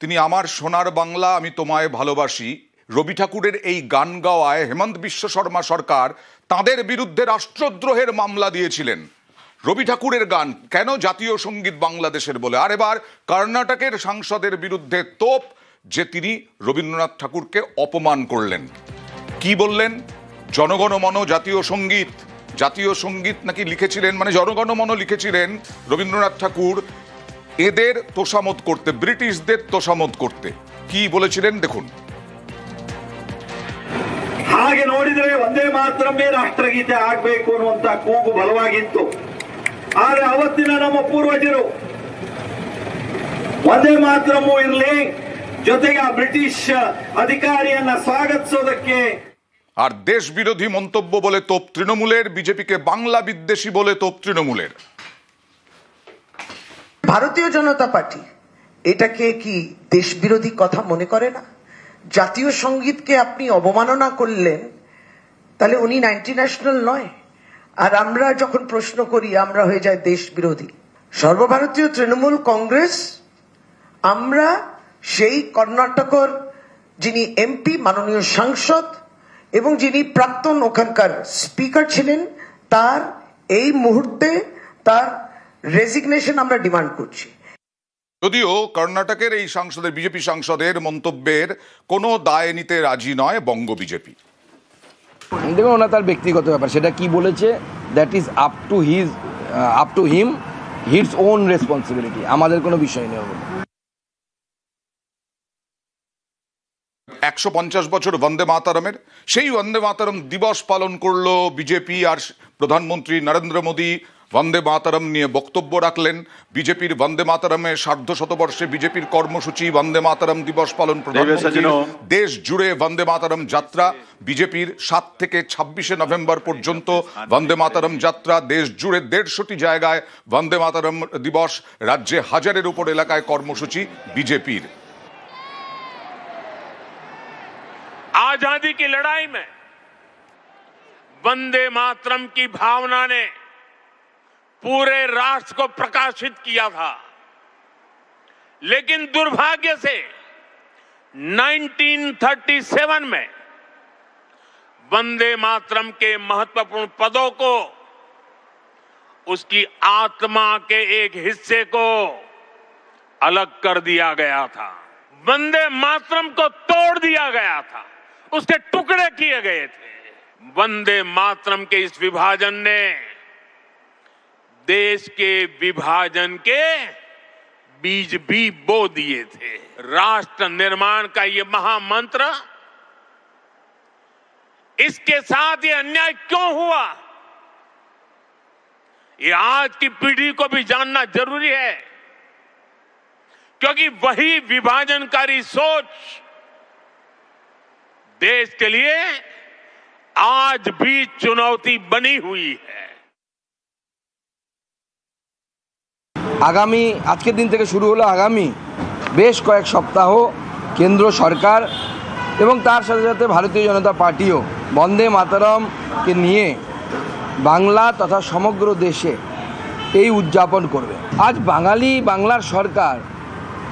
তিনি আমার সোনার বাংলা আমি তোমায় ভালোবাসি। রবি ঠাকুরের এই গান গাওয়ায় হেমন্ত বিশ্ব শর্মা সরকার তাদের বিরুদ্ধে রাষ্ট্রদ্রোহের মামলা দিয়েছিলেন। রবি ঠাকুরের গান কেন জাতীয় সংগীত বাংলাদেশের বলে? আর এবার কর্ণাটকের সাংসদের বিরুদ্ধে তোপ, যে তিনি রবীন্দ্রনাথ ঠাকুরকে অপমান করলেন। কি বললেন? জনগণমন জাতীয় সংগীত। জাতীয় সংগীত নাকি লিখেছিলেন? মানে জনগণমন লিখেছিলেন রবীন্দ্রনাথ ঠাকুর এদের তোষামত করতে ব্রিটিশদের তোষামত করতে কি বলেছিলেন দেখুন ಹಾಗೆ ನೋಡಿದ್ರೆ ಒಂದೇ ಮಾತ್ರವೇ ರಾಷ್ಟ್ರಗೀತೆ ಆಗ್ಬೇಕು ಅನ್ನುವಂತ ಕೂಗು ಬಲವಾಗಿತ್ತು ಆದ್ರೆ ಅವತ್ತಿನ ನಮ್ಮ ಪೂರ್ವಜರು ಒಂದೇ ಮಾತ್ರಮೂ ಇರಲಿ ಜೊತೆಗೆ ಆ ಬ್ರಿಟಿಷ್ ಅಧಿಕಾರಿಯನ್ನ ಸ್ವಾಗತಿಸೋದಕ್ಕೆ আর দেশ বিরোধী মন্তব্য বলে তোপ তৃণমূলের বিজেপিকে বাংলা বিদ্বেষী বলে তোপ তৃণমূলের ভারতীয় জনতা পার্টি এটাকে কি দেশবিরোধী কথা মনে করে না? জাতীয় সঙ্গীতকে আপনি অবমাননা করলেন, তাহলে উনি নাইনটি ন্যাশনাল নয়। আর আমরা যখন প্রশ্ন করি, আমরা হয়ে যায় দেশ বিরোধী সর্বভারতীয় তৃণমূল কংগ্রেস, আমরা সেই কর্ণাটকর যিনি এমপি, মাননীয় সাংসদ এবং যিনি প্রাক্তন ওখানকার স্পিকার ছিলেন, তার এই মুহূর্তে তার রেজিগনেশন আমরা ডিমান্ড করছি। যদিও কর্ণাটকের এই সাংসদের বিজেপি সাংসদের মন্তব্যের কোনো দায় নিতে রাজি নয় বঙ্গ বিজেপি। দেখুন ওনা তার ব্যক্তিগত ব্যাপার। সেটা কি বলেছে? That is up to his up to him his own responsibility আমাদের কোনো বিষয় নেই ওর মধ্যে। একশো পঞ্চাশ বছর বন্দে মাতারমের। সেই বন্দে মাতারম দিবস পালন করল বিজেপি আর প্রধানমন্ত্রী নরেন্দ্র মোদী। বন্দে মাতারম নিয়ে বক্তব্য রাখলেন। বিজেপির বন্দে মাতারমের সার্ধ শতবর্ষে বিজেপির কর্মসূচি বন্দে মাতারম দিবস পালন প্রধানমন্ত্রীর দেশ জুড়ে বন্দে মাতারম যাত্রা বিজেপির সাত থেকে ছাব্বিশে নভেম্বর পর্যন্ত বন্দে মাতারম যাত্রা। দেশ জুড়ে দেড়শোটি জায়গায় বন্দে মাতারম দিবস। রাজ্যে হাজারের উপর এলাকায় কর্মসূচি বিজেপির। आज़ादी की लड़ाई में वंदे मातरम की भावना ने पूरे राष्ट्र को प्रकाशित किया था। लेकिन दुर्भाग्य से 1937 में वंदे मातरम के महत्वपूर्ण पदों को, उसकी आत्मा के एक हिस्से को अलग कर दिया गया था। वंदे मातरम को तोड़ दिया गया था। उसके टुकड़े किए गए थे। वंदे मातरम के इस विभाजन ने देश के विभाजन के बीज भी बो दिए थे। राष्ट्र निर्माण का ये महामंत्र, इसके साथ ये अन्याय क्यों हुआ? ये आज की पीढ़ी को भी जानना ज़रूरी है, क्योंकि वही विभाजनकारी सोच देश के लिए आज भी चुनौती बनी हुई है আগামী আজকের দিন থেকে শুরু হলো আগামী বেশ কয়েক সপ্তাহ কেন্দ্র সরকার এবং তার সাথে সাথে ভারতীয় জনতা পার্টিও বন্দে মাতারমকে নিয়ে বাংলা তথা সমগ্র দেশে এই উদযাপন করবে আজ বাঙালি বাংলার সরকার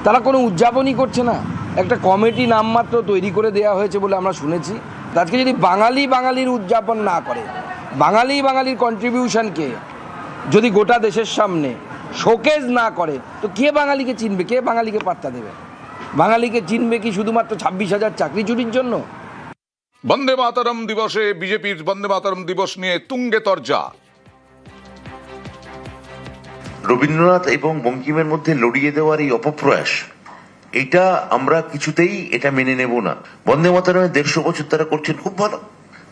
তারা কোনো উদযাপনই করছে না একটা কমিটি নামমাত্র তৈরি করে দেওয়া হয়েছে বলে আমরা শুনেছি। আজকে যদি বাঙালি বাঙালির উদযাপন না করে বাঙালি বাঙালির কন্ট্রিবিউশনকে যদি গোটা দেশের সামনে শোকেজ না করে তো কে বাঙালিকে চিনবে? কে বাঙালিকে পাত্তা দেবে? বাঙালিকে চিনবে কি শুধুমাত্র ছাব্বিশ হাজার চাকরি চুরির জন্য? বন্দে মাতারম দিবসে বিজেপির বন্দে মাতারম দিবস নিয়ে তুঙ্গে তরজা। রবীন্দ্রনাথ এবং বঙ্কিমের মধ্যে লড়িয়ে দেওয়ার এই অপপ্রয়াস এটা আমরা কিছুতেই এটা মেনে নেব না। বন্দে মাতারামের দেড়শো বছর তারা করছেন খুব ভালো।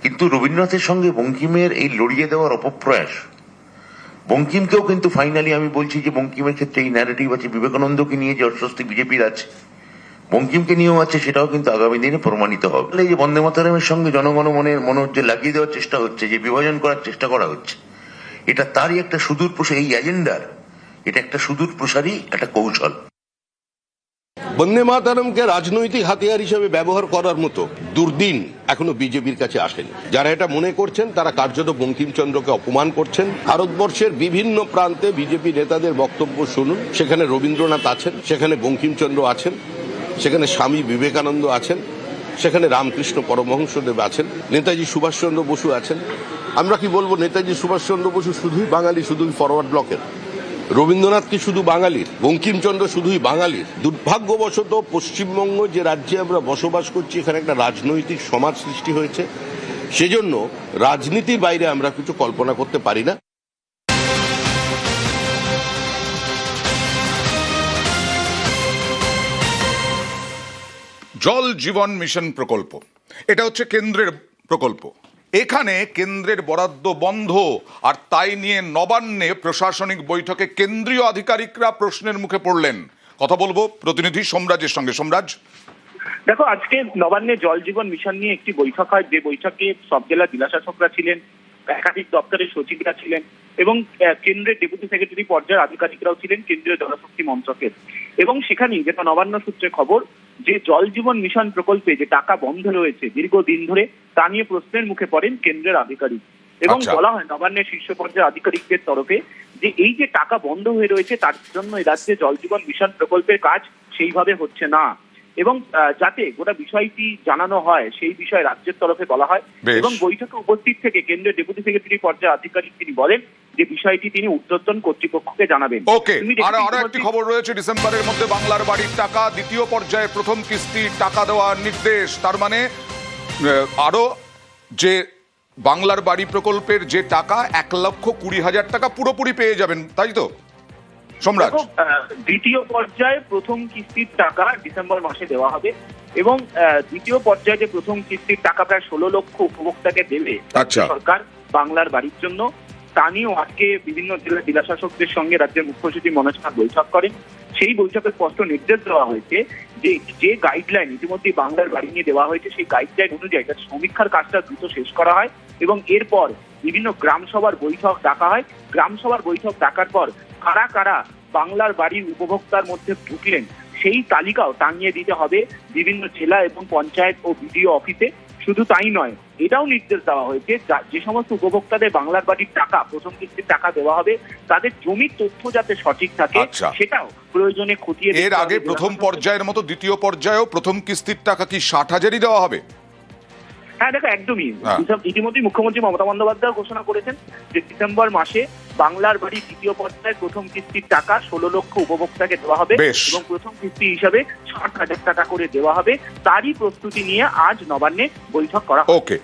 কিন্তু রবীন্দ্রনাথের সঙ্গে বঙ্কিমের এই লড়িয়ে দেওয়ার অপপ্রয়াস, বঙ্কিমকেও কিন্তু ফাইনালি আমি বলছি যে বঙ্কিমের ক্ষেত্রে এই ন্যারেটিভ আছে, বিবেকানন্দকে নিয়ে যে অস্বস্তি বিজেপির আছে, বঙ্কিমকে নিয়েও আছে, সেটাও কিন্তু আগামী দিনে প্রমাণিত হবে। এই যে বন্দে মাতারামের সঙ্গে জনগণ মনের মনে যে লাগিয়ে দেওয়ার চেষ্টা হচ্ছে, যে বিভাজন করার চেষ্টা করা হচ্ছে, এটা তারই একটা সুদূর প্রসারী এই এজেন্ডার এটা একটা সুদূর প্রসারী একটা কৌশল। বন্দে মাতারমকে রাজনৈতিক হাতিয়ার হিসেবে ব্যবহার করার মতো দুর্দিন এখনও বিজেপির কাছে আসেনি। যারা এটা মনে করছেন, তারা কার্যত বঙ্কিমচন্দ্রকে অপমান করছেন। ভারতবর্ষের বিভিন্ন প্রান্তে বিজেপি নেতাদের বক্তব্য শুনুন। সেখানে রবীন্দ্রনাথ আছেন, সেখানে বঙ্কিমচন্দ্র আছেন, সেখানে স্বামী বিবেকানন্দ আছেন, সেখানে রামকৃষ্ণ পরমহংসদেব আছেন, নেতাজি সুভাষচন্দ্র বসু আছেন। আমরা কি বলব, নেতাজি সুভাষচন্দ্র বসু শুধুই বাঙালি, শুধুই ফরওয়ার্ড ব্লকের রবীন্দ্রনাথ কি শুধু বাঙালির? বঙ্কিমচন্দ্র শুধুই বাঙালির? দুর্ভাগ্যবশত পশ্চিমবঙ্গ যে রাজ্যে আমরা বসবাস করছি, এখানে একটা রাজনৈতিক সমাজ সৃষ্টি হয়েছে। সেজন্য রাজনীতির বাইরে আমরা কিছু কল্পনা করতে পারি না। জল জীবন মিশন প্রকল্প। এটা হচ্ছে কেন্দ্রের প্রকল্প। এখানে কেন্দ্রের বরাদ্দ বন্ধ, আর তাই নিয়ে নবান্নে প্রশাসনিক বৈঠকে কেন্দ্রীয় আধিকারিকরা প্রশ্নের মুখে পড়লেন। কথা বলব প্রতিনিধি সোমরাজের সঙ্গে। সম্রাজ? দেখো, আজকে নবান্নে জল জীবন মিশন নিয়ে একটি বৈঠক হয়। যে বৈঠকে সব জেলা জেলাশাসকরা ছিলেন একাধিক দপ্তরের সচিবরা ছিলেন এবং কেন্দ্রের ডেপুটি সেক্রেটারি পর্যায়ের আধিকারিকরাও ছিলেন কেন্দ্রীয় জলশক্তি মন্ত্রকের। এবং সেখানেই যেটা নবান্ন সূত্রে খবর যে জল জীবন মিশন প্রকল্পে যে টাকা বন্ধ রয়েছে দীর্ঘদিন ধরে তা নিয়ে প্রশ্নের মুখে পড়েন কেন্দ্রের আধিকারিক। এবং আচ্ছা। বলা হয় নবান্নের শীর্ষ পর্যায়ের আধিকারিকদের তরফে যে এই যে টাকা বন্ধ হয়ে রয়েছে তার জন্য রাজ্যে জল জীবন মিশন প্রকল্পের কাজ সেইভাবে হচ্ছে না। এবং যাতে গোটা বিষয়টি জানানো হয় সেই বিষয়ে রাজ্যের তরফে বলা হয়। এবং বৈঠকে উপস্থিত থেকে কেন্দ্রীয় ডেপুটি সেক্রেটারি পর্যায়ের আধিকারিক তিনি বলেন যে বিষয়টি তিনি ঊর্ধ্বতন কর্তৃপক্ষকে জানাবেন। ওকে আর আরও একটি খবর রয়েছে ডিসেম্বরের মধ্যে বাংলার বাড়ির টাকা দ্বিতীয় পর্যায়ে প্রথম কিস্তির টাকা দেওয়ার নির্দেশ। তার মানে আরও যে বাংলার বাড়ি প্রকল্পের যে টাকা এক লক্ষ কুড়ি হাজার টাকা পুরোপুরি পেয়ে যাবেন তাই তো? সম্রাট। দ্বিতীয় পর্যায়ে প্রথম কিস্তির টাকা ডিসেম্বর মাসে দেওয়া হবে এবং দ্বিতীয় পর্যায়ে যে প্রথম কিস্তির টাকা প্রায় ষোলো লক্ষ উপভোক্তাকে দেবে আচ্ছা। সরকার বাংলার বাড়ির জন্য তা নিয়েও আজকে বিভিন্ন জেলা জেলাশাসকদের সঙ্গে রাজ্যের মুখ্য সচিব মনোজ খান বৈঠক করেন। সেই বৈঠকে স্পষ্ট নির্দেশ দেওয়া হয়েছে যে যে গাইডলাইন ইতিমধ্যে বাংলার বাড়ি নিয়ে দেওয়া হয়েছে সেই গাইডলাইন অনুযায়ী তার সমীক্ষার কাজটা দ্রুত শেষ করা হয় এবং এরপর বিভিন্ন গ্রাম সভার বৈঠক ডাকা হয়। গ্রাম সভার বৈঠক ডাকার পর কারা কারা বাংলার বাড়ির উপভোক্তার মধ্যে ঢুকলেন সেই তালিকাও টাঙিয়ে দিতে হবে বিভিন্ন জেলা এবং পঞ্চায়েত ও বিডিও অফিসে। শুধু তাই নয় এটাও নির্দেশ দেওয়া হয়েছে যা- সমস্ত উপভোক্তাদের বাংলার বাড়ির টাকা প্রথম কিস্তির টাকা দেওয়া হবে তাদের জমির তথ্য যাতে সঠিক থাকে আচ্ছা। সেটাও প্রয়োজনে খতিয়ে এর আগে প্রথম পর্যায়ের মতো দ্বিতীয় পর্যায়েও প্রথম কিস্তির টাকা কি ষাট হাজারই দেওয়া হবে? হ্যাঁ দেখো একদমই হ্যাঁ। ইতিমধ্যেই মুখ্যমন্ত্রী মমতা বন্দ্যোপাধ্যায় ঘোষণা করেছেন যে ডিসেম্বর মাসে বাংলার বাড়ি দ্বিতীয় পর্যায়ে প্রথম কিস্তির টাকা ষোলো লক্ষ উপভোক্তাকে দেওয়া হবে এবং প্রথম কিস্তি হিসাবে ষাট হাজার টাকা করে দেওয়া হবে তারই প্রস্তুতি নিয়ে আজ নবান্নে বৈঠক করা। ওকে